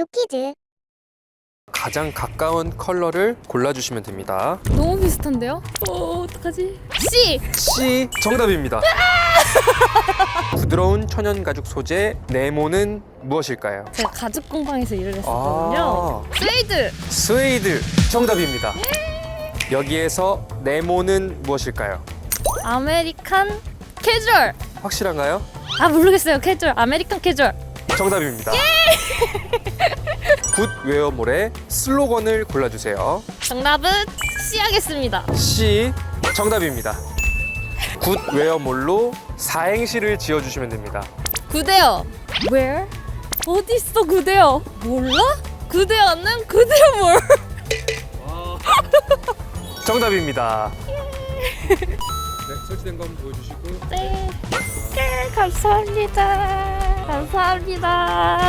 루키즈 가장 가까운 컬러를 골라주시면 됩니다. 너무 비슷한데요? 어, 어떡하지? C! C 정답입니다. 부드러운 천연 가죽 소재 네모는 무엇일까요? 제가 가죽 공방에서 일을 했었거든요. 아, 스웨이드! 스웨이드 정답입니다. 여기에서 네모는 무엇일까요? 아메리칸 캐주얼! 확실한가요? 아 모르겠어요 캐주얼 아메리칸 캐주얼 정답입니다. 굿 웨어몰의 슬로건을 골라주세요. 정답은 C 하겠습니다 C 정답입니다. 굿 웨어몰로 사행시를 지어주시면 됩니다. 구대여 Where? 어디 있어 구대여 몰라? 구대여는 구대여 뭘 정답입니다. 네, 설치된 거 한번 보여주시고 네. 네, 감사합니다 감사합니다